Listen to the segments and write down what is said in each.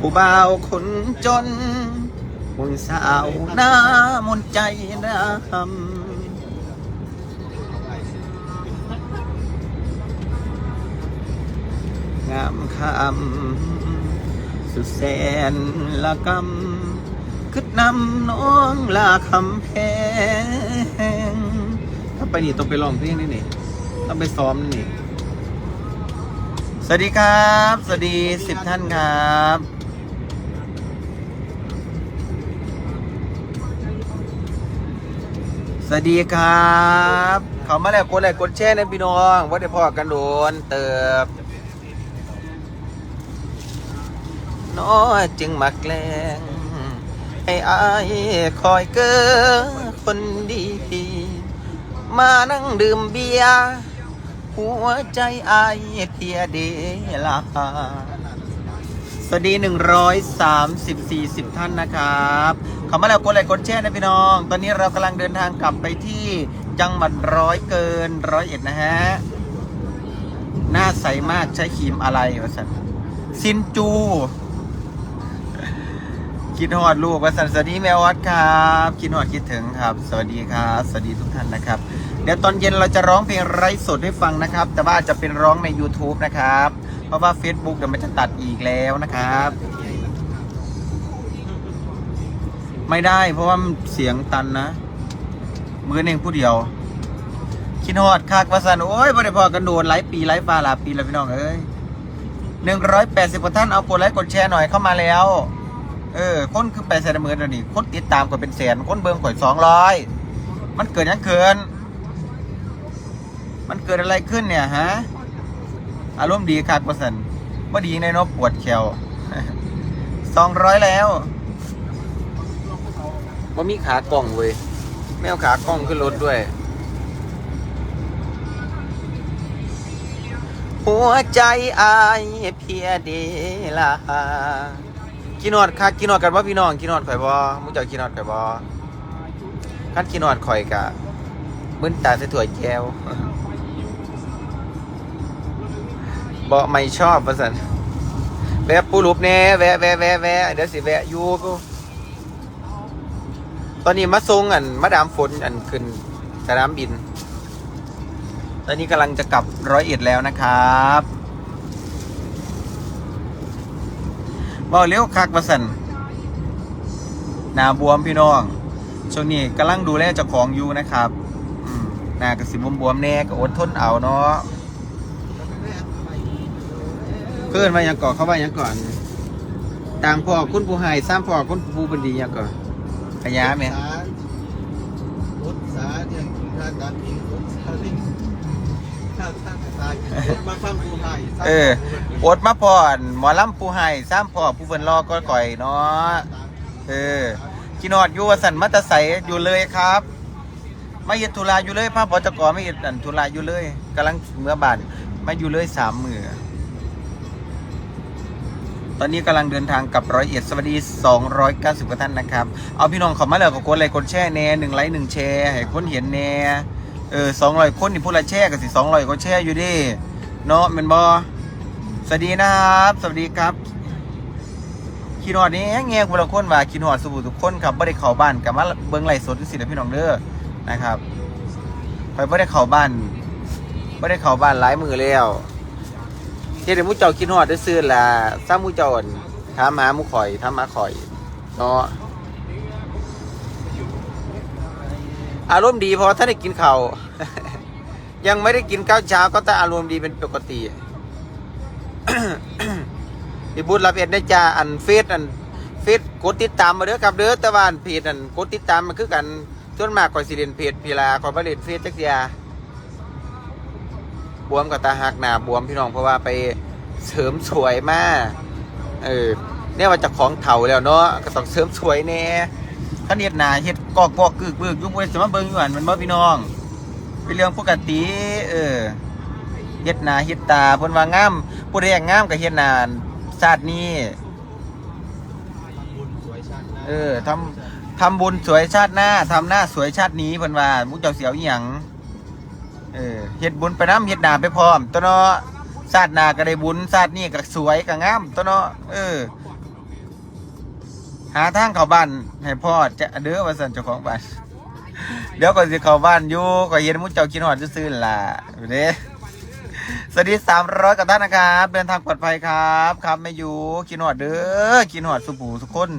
ผู้บ่าวคนจนมุนสาวหน้ามนใจดำงามคำสุดแสนละกำคึดนำน้องลาคำแพงถ้าไปนี่ต้องไปร้องเพลงนี่นี่ต้องไปซ้อมนี่นี่สวัสดีครับ สวัสดีสิบท่านครับ สวัสดีครับ เขามาแล้วกดไลค์กดแชร์ในพี่น้องว่าได้พอกันโดนเติบน้อยจึงมาแกล้งให้อายคอยเกอคนดี มานั่งดื่มเบียร์หัวใจอายเพียเดลา สวัสดี 130 40 ท่านนะครับข้ามาแล้วกดไลค์กดแชร์นะพี่น้อง ตอนนี้เรากำลังเดินทางกลับไปที่จังหวัดร้อยเกินร้อยเอ็ดนะฮะ หน้าใสมากใช้ครีมอะไรวะสันซินจู คิดฮอดลูกวะสันสวัสดีแมววัดครับ คิดฮอดคิดถึงครับ สวัสดีครับ สวัสดีทุกท่านนะครับ เดี๋ยวตอนเย็นเราจะร้องเพลงไร้สดให้ฟังนะครับ แต่ว่าจะเป็นร้องใน YouTube นะครับ เพราะว่า Facebook เดี๋ยวมันจะตัดอีกแล้วนะครับ ไม่ได้เพราะว่าเสียงตันนะ มือเองผู้เดียว คิดฮอดคักวาสันโอ้ยบ่ได้พอกันโดนหลายปีหลายฟ้าหลาปีแล้วพี่น้องเอ้ยหนึ่งร้อยแปดสิบกว่าท่านเอากดไลค์กดแชร์หน่อยเข้ามาแล้ว เออ คนคือแปดแสนหมื่นแล้วนี่คนติดตามก็เป็นแสนคนเบิ่งข่อยสองร้อยมันเกิดยังเกิน มันเกิดอะไรขึ้นเนี่ยฮะ อารมณ์ดีคักวาสันว่าดีในเนบปวดแขวสองร้อยแล้วว่ามีขากล่องเว้ยไม่เอาขากล่องขึ้นรถด้วย หัวใจอายเพียเดลากินอดคักกินอดกันว่าพี่น้องกินอดข่อยบ่มุ้งเจ้ากินอดข่อยบ่คันกินอดข่อยกะมึนตาใส่ถั่วยแก้ว บ่ไม่ชอบประสันแวะปูรูปแน่แวะแวะแวะแวะเดี๋ยวสิแวะอยู่กูตอนนี้มาทรงอันมาดามฝนอันขึ้นสนามบิน ตอนนี้กำลังจะกลับร้อยเอ็ดแล้วนะครับบอกเลี้ยวคักประสันหนาบวมพี่น้องช่วงนี้กำลังดูแลเจ้าของอยู่นะครับหนากระสิบบวมๆแน่ก็อดทนเอาเนาะ เพื่อนมายังก่อนเข้ามายังก่อน ต่างพ่อคุณผู้ให้สร้างพ่อคุณผู้บันดียังก่อนพยาไหมรถสาเนี่ยทางการบินรถสาลิงถ้าถ้าสายรถมาฟังผู้ให้เอออดมาพ่อนหมอลำผู้ให้สร้างพ่อผู้เพิ่นรอก็ก่อยเนาะเออกินอดอยู่วสันมัตใสอยู่เลยครับไม่เห็นธุระอยู่เลยพระพจกรไม่เห็นอันธุระอยู่เลยกำลังเมื่อบานมาอยู่เลยสามมือ ตอนนี้กำลังเดินทางกับร้อยเอ็ดสวัสดี 290กว่าท่านนะครับ เอาพี่น้องขอมาแล้วก็กดไลค์กดแชร์แน่หนึ่งไลค์หนึ่งแชร์ให้คนเห็นแน่เออสองร้อยคนนี่พูดละแชร์กันสิสองร้อยก็แชร์อยู่ดิเนาะแมันบอสวัสดีนะครับ สวัสดีครับคิดฮอดนี่แง่คนละคนว่าคิดฮอดสบู่ทุกคนครับไม่ได้เข้าบ้านกลับมาเบิ้งไหลฟ์สดสินะพี่น้องเด้อนะครับไปไม่ได้เข้าบ้านไม่ได้เข้าบ้านหลายมือแล้ว ที่เดี๋ยวมูเจ้าคิดฮอดได้ซื้อละซ้ำมูเจ้าอั่นถามหามูข่อยถามหาข่อยเนาะอารมณ์ดีเพราะถ้าได้กินข้าว ยังไม่ได้กินข้าวเช้าก็แต่อารมณ์ดีเป็นปกติ พี่บุญรับเอ็ดได้จ้าอันเฟซอันเฟซกดติดตามมาเด้อครับเด้อแต่ว่าอันเพจอันกดติดตามมันคือกันส่วนมากข่อยสิเล่นเพจพีลาข่อยบ่เล่นเฟซจักเทีย บวมกับตาหักหนาบวมพี่น้องเพราะว่าไปเสริมสวยมากเออเนี่ยว่าจะของเถาแล้วเนาะก็ต้องเสริมสวยแน่ขันเฮ็ดหนาเฮ็ดกอกกอกกึกเบิกยุ่งเว้ยสมาเบิ่งอยู่หันมันบ่พี่น้องเป็นเรื่องปกติเออเฮ็ดหนาเฮ็ดตาเพิ่นว่างามผู้ใดอยากงามก็เฮ็ดหนาชาตินี้เออทำทำบุญสวยชาติหน้าทำหน้าสวยชาตินี้เพิ่นว่ามุกเจ้าเสียวอีหยัง เออเฮ็ดบุญไปน้ำเฮ็ดหนาไปพร้อมตัวเนาะชาติหน้าก็ได้บุญชาตินี้ก็สวยก็งามตัวเนาะเออ หาทางเข้าบ้านให้พ่อจะเด้อว่าสั่นเจ้าของบ้านเดี๋ยวก่อนสิเข้าบ้านอยู่ก็เห็นมุ้เจ้ากินหอดซื่อๆล่ะเด้สวัสดีสามร้อยกับท่านนะครับเดินทางปลอดภัยครับครับไม่อยู่กินหอดเด้อกินหอดสุปูสุคน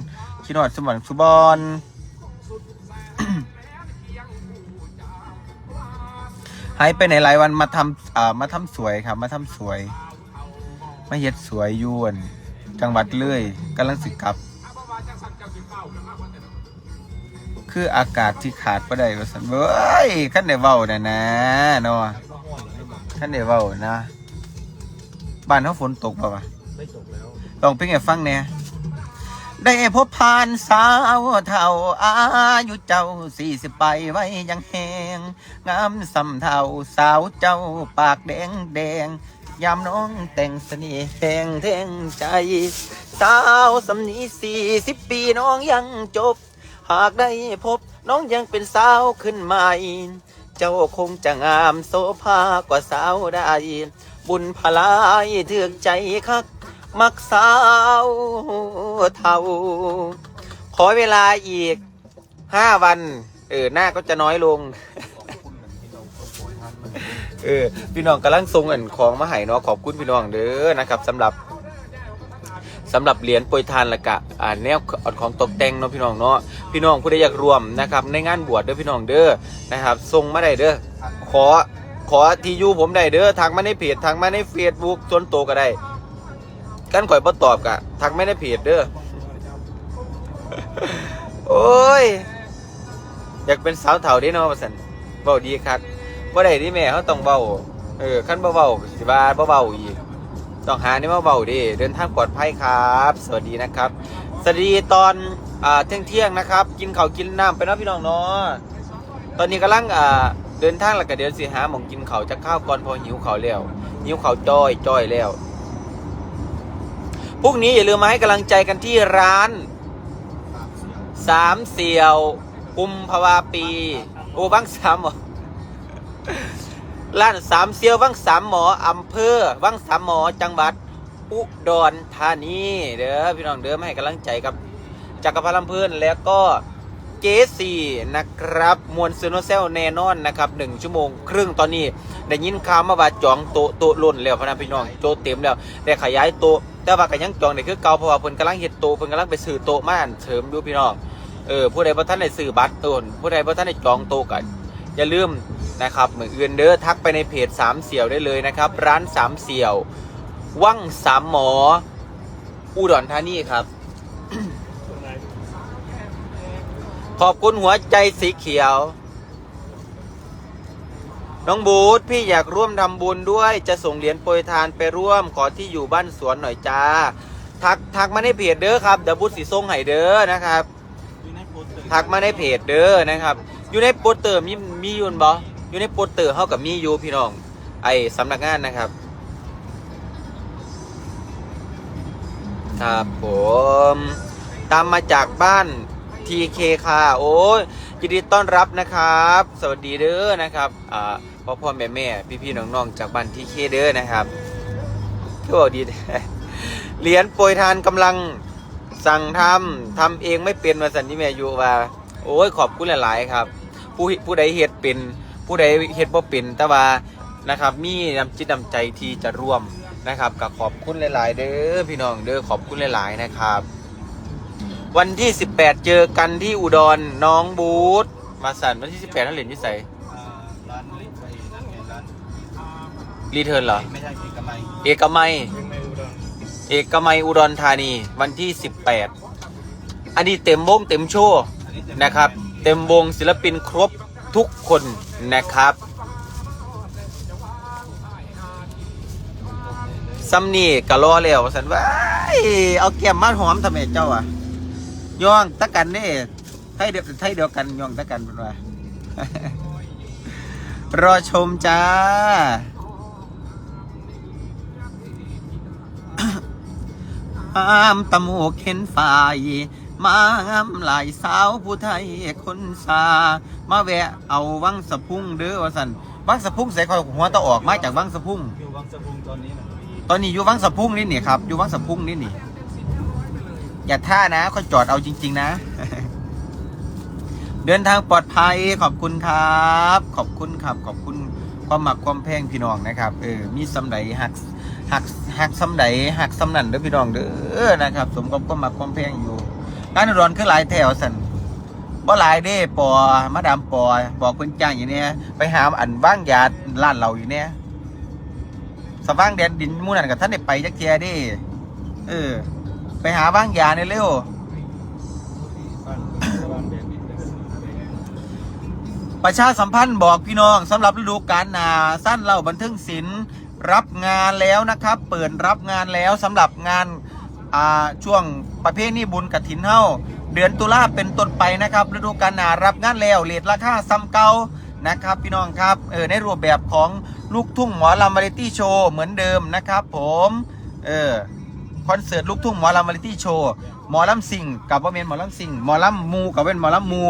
กินหอดสมบัติสุบอล หายไปไหนหลายวันมาทำอ่ามาทำสวยครับ มาทำสวยมาเฮ็ดสวยยวน จังหวัดเลยกำลังสิกลับ คืออากาศที่ขาดบ่ได้ว่าซั่นเว้ยคันได้เว้านะนะเนาะมาห้อนเลยบอกคันได้เว้านะ บ้านเฮาฝนตกบ่วะได้จบแล้วลองเพลงให้ฟังแหน่ ได้พบผ่านสาวเท่าอายุเจ้าสี่สิบไปไว้ยังแหงงามสำเท่าสาวเจ้าปากแดงแดงยามน้องแต่งเสน่ห์แหงแทงใจ สาวสำนีสี่สิบปีน้องยังจบ หากได้พบน้องยังเป็นสาวขึ้นใหม่ เจ้าคงจะงามโสภากว่าสาวได้ บุญพลายเถือกใจคัก มักสาวเทาขอเวลาอีกห้าวัน เออหน้าก็จะน้อยลง เออ พี่น้องกำลังทรงเงินของมาให้เนาะขอบคุณพี่น้องเด้อนะครับสำหรับสำหรับเหรียญโปรยทานละกะอ่าแนวของตกแต่งเนาะพี่น้องเนาะพี่น้องผู้ใดอยากรวมนะครับ ในงานบวชเด้อพี่น้องเด้อนะครับทรงมาได้เด้อขอขอทีอยู่ผมได้เด้อทางมาในเพจทางมาในเฟซบุ๊กส่วนตัวก็ได้ กันข่อยบ่ตอบกะทักไม่ได้เพจเด้อโอ้ย อยากเป็นสาวเฒ่าเด้เนาะว่าซั่นเว้าดีคักบ่ได้ดิแม่เขาต้องเว้าเออคันบ่เว้าสิว่าบ่เว้าอีกต้องหานี่มาเว้าดิเดินทางปลอดภัยครับ สวัสดีนะครับ สวัสดีตอนอ่าเที่ยงๆนะครับ กินข้าวกินน้ำไปนาะพี่น้องเนาะตอนนี้กำลังอ่าเดินทางแล้วก็เดี๋ยวสิหาหมองกินข้าวจะข้าวก่อนพอหิวข้าวแล้วหิวข้าวจ้อยจ้อยแล้ว พรุ่งนี้อย่าลืมมาให้กำลังใจกันที่ร้านสามเสี่ยวกุมภาวาปี โอ้วังสามหมอร้านสามเสี่ยววังสามหมออำเภอวังสามหมอจังหวัด อุดรธานีเด้อพี่น้องเด้อมาให้กำลังใจกับจักรพันธ์ลำเพื่อนแล้วก็เจสี่นะครับ มวลซูโนเซลแน่นอนนะครับหนึ่งชั่วโมง ครึ่งตอนนี้ ได้ยินข่าวมาว่าจองโต๊ะโต๊ะล้นแล้วพนันพี่น้องโต๊ะเต็มแล้วได้ขยายโต๊ะแต่ว่าก็ยังจองได้คือเก่าเพราะว่าเพิ่นกำลังเฮ็ดโต๊ะเพิ่นกำลังไปซื้อโต๊ะมาอันเสริมอยู่พี่น้องเออผู้ใดบ่ทันได้ซื้อบัตรโตนผู้ใดบ่ทันได้จองโต๊ะก็อย่าลืมนะครับเหมือนอื่นเด้อทักไปในเพจสามเสี่ยวได้เลยนะครับ ร้านสามเสี่ยววังสามหมอ อุดรธานีครับ ขอบคุณหัวใจสีเขียว น้องบูธพี่อยากร่วมทำบุญด้วย จะส่งเหรียญโปรยทานไปร่วมขอที่อยู่บ้านสวนหน่อยจ้า ทักทักมาในเพจเด้อครับเดบูธสีส่งให้เด้อนะครับ ทักมาในเพจเด้อนะครับ อยู่ในโปสเตอร์มีมียูนบ่อยู่ในโปสเตอร์เท่ากับมียูพี่น้อง ไอสำนักงานนะครับ ครับผม ตามมาจากบ้าน TK ค่ะ โอ้ยยินดีต้อนรับนะครับ สวัสดีเด้อนะครับอ่า พ่อพ่อแม่แม่พี่พี่ๆน้องๆจากบ้าน TK เคเด้อนะครับก็บอกดีแท้เหรียญโปรยทานกำลังสั่งทำทำเองไม่เป็นมาสันนิแม่อยู่ว่า โอ้ยขอบคุณหลาย ๆ ครับ ผู้ผู้ใดเฮ็ดเป็น ผู้ใดเฮ็ดบ่เป็นแต่ว่านะครับ มีน้ำจิตน้ำใจที่จะร่วมนะครับกับขอบคุณหลาย ๆ เด้อพี่น้องเด้อขอบคุณหลาย ๆ นะครับ วันที่ 18 เจอกันที่อุดรน้องบูธมาสันวันที่ 18นั่นเหรียญวิสัยอ่ รีเทิร์นเหรอ ไม่ใช่เอกมัยเอกมัยยังไม่อุดรเอกมัยอุดรธานีวันที่ 18 อันนี้เต็มวงเต็มโชว์อันนี้เต็มนะครับ เต็มวงศิลปินครบทุกคนนะครับซัมนี่กะรอแล้วสันว่าเอาแก้มมาหอมทำไมเจ้าอะย่องตะกันนี่ไทยเดียวไทยเดียวกันย่องตะกันเป็นว่ารอชมจ้า อามตะโมกเห็นฝ่ายมางามหลายสาวผู้ไทยคนสามาแวะเอาวังสะพุ่งเด้อว่าสันวังสะพุ่งใส่คอยหัวตะออกมาจากวังสะพุ่ง อยู่วังสะพุงตอนนี้นะตอนนี้อยู่วังสะพุ่งนี่นี่ครับอยู่วังสะพุ่งนี่นี่ อย่าท่านะคอยจอดเอาจริง ๆ นะ เดินทางปลอดภัยขอบคุณครับ ขอบคุณครับ ขอบคุณความหมักความแพงพี่น้องนะครับ เออมีสำไดหัก หักหักสำไดหักสำนั่นเด้อพี่น้องเด้อนะครับ สมกับความมักความแพงอยู่ร้านอุดรคือหลายแถวสันบ่หลายเด้ปอมาดามปอบอกเพิ่นจ้างอย่างเนี้ยไปหาอันบ้างยาร้านเราอยู่เนี่ยสว่างแดนดินมู่นั่นกับท่านได้ไปจักเทียด้เออ ไปหาบ้างยาเนี่ยเร็วประชาสัมพันธ์บอกพี่น้องสำหรับฤดูกาลหนาสั้นเล่าบันเทิงศิลป์ รับงานแล้วนะครับ เปิดรับงานแล้วสำหรับงานาช่วงประเภทนี้บุญกฐินเฮาเดือนตุลาเป็นต้นไปนะครับฤดูกาลหนารับงานแล้วเลทราคาซ้ำเก่านะครับ พี่น้องครับเออในรูปแบบของลูกทุ่งหมอลำวาไรตี้โชว์เหมือนเดิมนะครับ ผมเออคอนเสิร์ตลูกทุ่งหมอลำวาไรตี้โชว์หมอลำสิงกับว่าเมนหมอลำสิงหมอลำมูกับเป็นหมอลำมู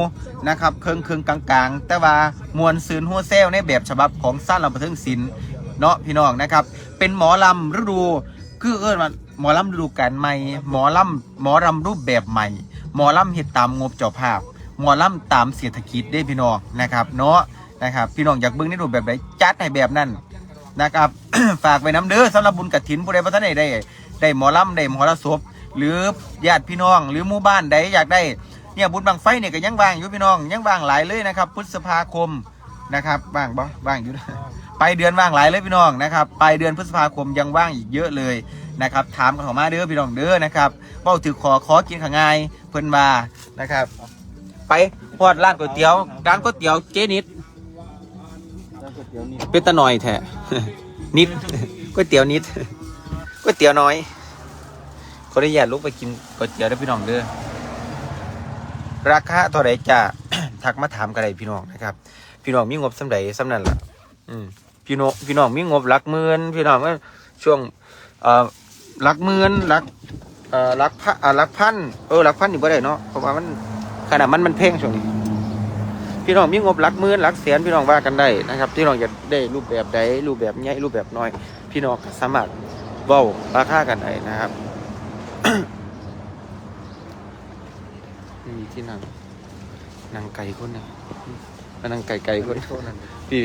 นะครับเคืองเคืองกลางๆ แต่ว่ามวลซืนหัวเซลในแบบฉบับของสั้นลำบันเทิงศิล เนาะพี่น้องนะครับ เป็นหมอลำฤดูคือเอิ้นว่าหมอลำฤดูกาลใหม่ หมอลำหมอลำรูปแบบใหม่ หมอลำเฮ็ดตามงบเจ้าภาพ หมอลำตามเศรษฐกิจได้พี่น้องนะครับ เนาะนะครับ พี่น้องอยากเบิ่งในรูปแบบไหนจัดให้แบบนั้นนะครับ ฝากไว้น้ำเด้อสำหรับบุญกฐินผู้ใดพระทานใดได้ได้หมอลำได้หมอละศพหรือญาติพี่น้อง หรือหมู่บ้านใดอยากได้เนี่ยบุญบังไฟเนี่ยก็ยังว่างอยู่พี่น้องยังว่างหลายเลยนะครับพฤษภาคมนะครับว่างบ่ว่างอยู่ ไปเดือนว่างหลายเลยพี่น้องนะครับไปเดือนพฤษภาคมยังว่างอีกเยอะเลยนะครับถามกันข้ามาเด้อพี่น้องเด้อนะครับเป้าถือขอขอกินข้างไงายเพิ่นว่านะครับ ไปพอดร้านก๋วยเตี๋ยวร้านก๋วยเตี๋ยวเจนิดเป็นตะหน่อยแท้นิดก๋วยเตี๋ยวนิดก๋วยเตี๋ยวน้อยขออนุญาตลุกไปกินก๋วยเตี๋ยวได้พี่น้องเด้อราคาเท่าไรจะทักมาถามกันได้พี่น้องนะครับ พี่น้องมีงบสำใดสำนั้นล่ะ อืม พี่น้องพี่น้องมีงบหลักหมื่นพี่น้องก็ช่วงเอ่อหลักหมื่นหลักเอ่อหลักพันอ่าหลักพันเออหลักพันนี่บ่ได้เนาะเพราะว่ามันขนาดมันมันแพงช่วงนี้ พี่น้องมีงบหลักหมื่นหลักแสนพี่น้องว่ากันได้นะครับพี่น้องอยากได้รูปแบบใดรูปแบบใหญ่รูปแบบน้อย พี่น้องก็สามารถเว้าราคากันได้นะครับมีที่นั่งนั่งไก่คนนึงนั่งไก่ไก่คนนั้นพี่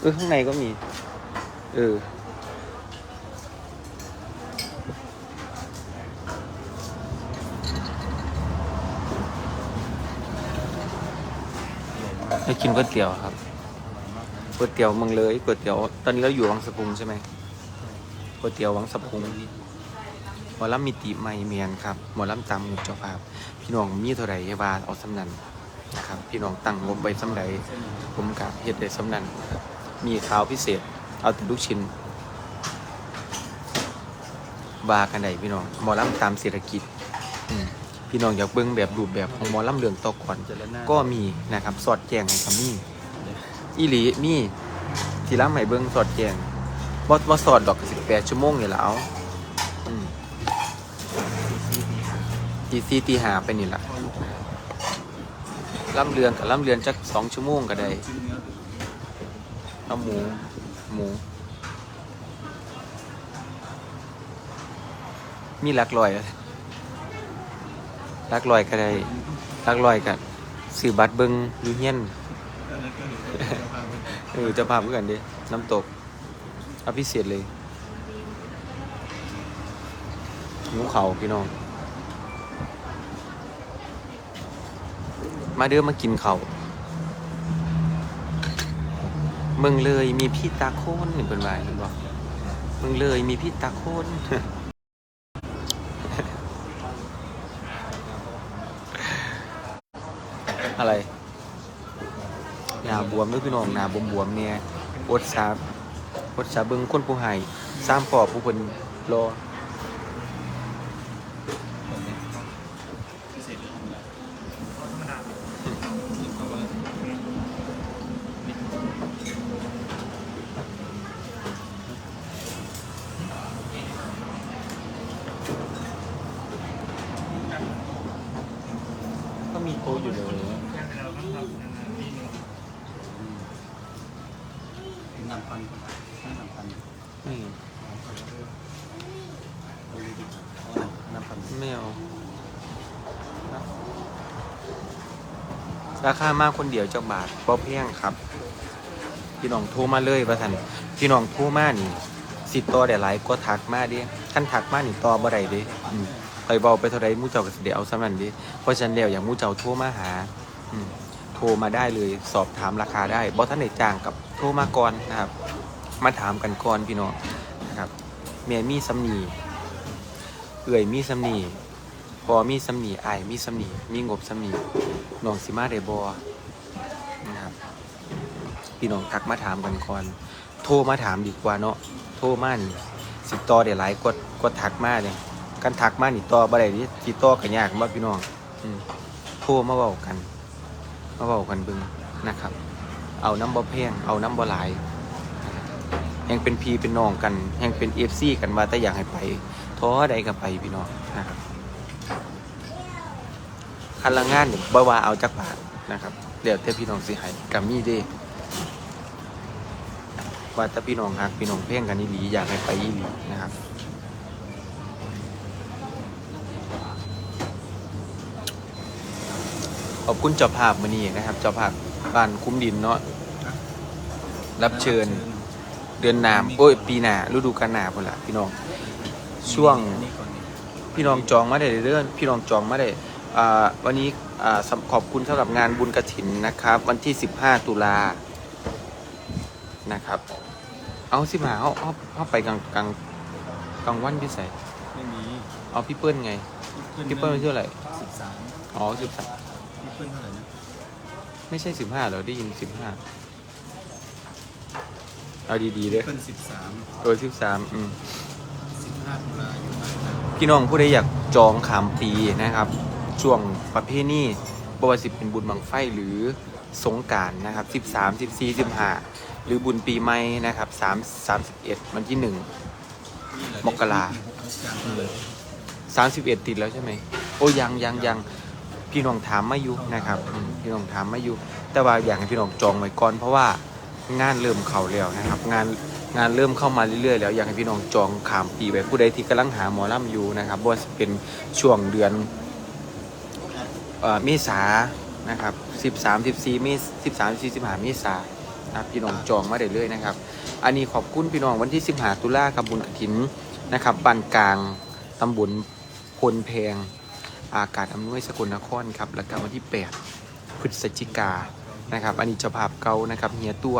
เออข้างในก็มี เออ ให้กินก๋วยเตี๋ยวครับก๋วยเตี๋ยวเมืองเลยก๋วยเตี๋ยวตอนนี้เราอยู่วังสะพุงใช่ไหมก๋วยเตี๋ยววังสะพุงหมอลำมีติไม่เมียนครับหมอลำตามงบเจ้าภาพ พี่น้องมีเท่าไหร่ว่าเอาสำนันนะครับ พี่น้องตั้งงบไว้สำใดผมกับเฮ็ดได้สำนันนะครับ มีข้าวพิเศษ เอาแต่ลูกชิ้นบากันไดพี่น้องหมอลำตามเศรษฐกิจพี่น้องอยากเบิ่งแบบรูปแบบของหมอลำเรื่องต่อก่อนก็มีนะครับ สอดแจงให้กับมีอีหลีมีที่ร้านใหม่เบิ้งสอดแจงบ่บ่สอดดอกสิบแปดชั่วโมงนี่และเอาอืมตีสี่ตีหาไปนี่แหละล่ำเรือนกับล่ำเรือนจักสองชั่วโมงก็ได้ เอาหมู หมู มีหลักลอยหลักลอยก็ได้หลักลอยกันสื่อบัตรเบิงยู่เฮียนเออจะพาเพื่อนดิน้ำตกอภิเศษเลยหิวเขาพี่น้อง มาเด้อมากินเขาว เมืองเลยมีพี่ตาโคนนี่เป็นวายเป็นบอกเมืองเลยมีพี่ตาโคนอะไรหนาบวมด้วยพี่น้องหนาบวมบวมเนี่ยอดสาอดสาเบิงคนผู้ให้สร้างปอบผู้คนรอก็มีโต๊ะอยู่เลย น้ำพันน้ำพัน นี่ ไม่เอาราคามากคนเดียวจักบาทบ่เพียงครับ พี่น้องโทรมาเลยว่าท่านพี่น้องโทรมานี่ สิต่อได้หลายก็ทักมาเดิท่านทักมานี่ต่อบ่ได้เดิอืมไปเบาไปเท่าใดหมู่เจ้าก็สิได้เอาสำนันเดิเพราะฉะนั้นแล้วอย่างมู่เจ้าโทรมาหาอืโทรมาได้เลยสอบถามราคาได้บ่ท่านได้จ้างกับโทรมาก่อนนะครับ มาถามกันก่อนพี่น้องนะครับแม่มีสำนี เอื่อยมีสำนีพอมีสำนีอายมีสำนีมีงบสำนีน้องสิมาได้บ่นะครับพี่น้องทักมาถามกันก่อนโทรมาถามดีกว่าเนาะโทรมานี่สิต่อได้หลายกดกดทักมาเนี่ยกันทักมานี่ต่อบ่ได้ดิสิต่อก็ยากบ่พี่น้องอืมโทรมาเว้ากันมาเว้ากันบิ่งนะครับ เอาน้ำบ่แพงเอาน้ำบ่หลายยังเป็นพีเป็นน้องกันยังเป็น FC กันว่าแต่อยากให้ไป ท้อใดก็ไปพี่น้องนะครับคันละงานเนี่บ่ว่าเอาจักบาทนะครับเดี๋ยวแต่พี่น้องสิให้ก็มีเด้ว่าถ้าพี่น้องหักพี่น้องเพ่งกันนี่หลีอยากให้ไปอีหลีนะครับขอบคุณเจ้าภาพมานี่นะครับเจ้าภาพบ้านคุ้มดินเนาะรับเชิญ เดือนหนามโอ้ย ปีหนาฤดูกาลหนาพุ่นละพี่น้อง ช่วงอันนี้ก่อนดิพี่น้องจองมาได้เรื่อยๆพี่น้องจองมาได้อ่าวันนี้อ่าสำขอบคุณสำหรับงานบุญกระถินนะครับ วันที่ 15 ตุลานะครับ เอาสิมาเอาเอาเอาไปกลางกลางกลางวันพี่ใส่ไม่มีเอาพี่เปิ้ลไง พี่เปิ้ลไม่เท่าไหร่สิบสามอ๋อสิบสามพี่เปิ้ลเท่าไหร่นะไม่ใช่สิบห้าเหรอได้ยินสิบห้าเอาดีๆเลยพี่เปิ้ลสิบสามตัวสิบสามอืม พี่น้องผู้ใดอยากจองขามปีนะครับ ช่วงประเพณีบวสิบเป็นบุญบังไฟหรือสงการนะครับ 13 14 15 หรือบุญปีใหม่นะครับ3 31 วันที่1นี่แหละมกราอืม31ติดแล้วใช่ไหม โอ้ยังยังยังพี่น้องถามมาอยู่นะครับ พี่น้องถามมาอยู่แต่ว่าอยากให้พี่น้องจองไว้ก่อนเพราะว่างานเริ่มเข้าแล้วนะครับ งาน งานเริ่มเข้ามาเรื่อยๆ แล้วอยากให้พี่น้องจองขามปีไว้ผู้ใดที่กำลังหาหมอลำอยู่นะครับว่าจะเป็นช่วงเดือนเอ่อเมษานะครับ13 14เมษ13 14 15เมษานะครับพี่น้องจองมาได้เลยๆนะครับ อันนี้ขอบคุณพี่น้องวันที่15ตุลาครับบุญกฐินนะครับบ้านกลางตำบลพลแพง อากาศอำนวยสกลนครครับแล้วก็วันที่ 8 พฤศจิกานะครับ อันนี้เจ้าภาพเก่านะครับเฮียตัว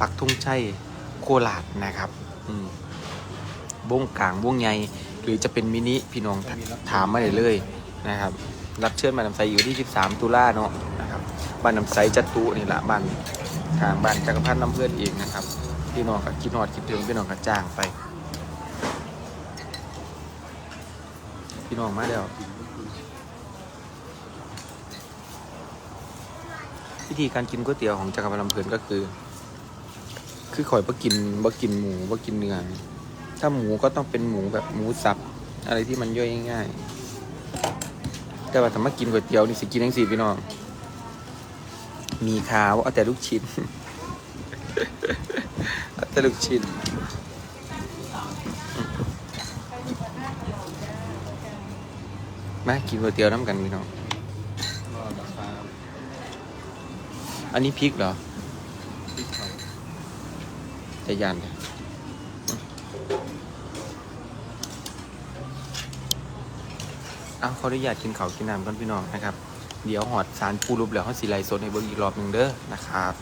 ปักทุ่งชัย โคราชนะครับ อืมวงกลางวงใหญ่หรือจะเป็นมินิพี่น้องถามมาได้เลยนะครับ รับเชิญมานำไซอยู่ที่ 13 ตุลาเนาะนะครับบ้านนำไซจัตุนี่แหละบ้านทางบ้านจักรพันธ์น้ำเพื่อนเองนะครับ พี่น้องก็คิดนอดคิดถึงพี่น้องก็จ้างไป พี่น้องมาแล้ววิธีการกินก๋วยเตี๋ยวของจักรพันธ์ลำเพลินก็คือ คือข่อยบ่กินบ่กินหมูบ่กินเนื้อถ้าหมูก็ต้องเป็นหมูแบบหมูสับ อะไรที่มันย่อยง่ายๆแต่ว่าถ้ามากินก๋วยเตี๋ยวนี่สิกินทั้งสี่พี่น้องมีขาวเอาแต่ลูกชิ้นเอาแต่ลูกชิ้นมากินก๋วยเตี๋ยวน้ำกันพี่น้องอันนี้พริกเหรอ จะยานเลยเอาขออนุญาตกินเขากินน้ำก่อนพี่น้องนะครับ เดี๋ยวหอดสารปูรูปแล้วเขาสีไลสดในเบิ้งอีกรอบหนึ่งเด้อนะครับ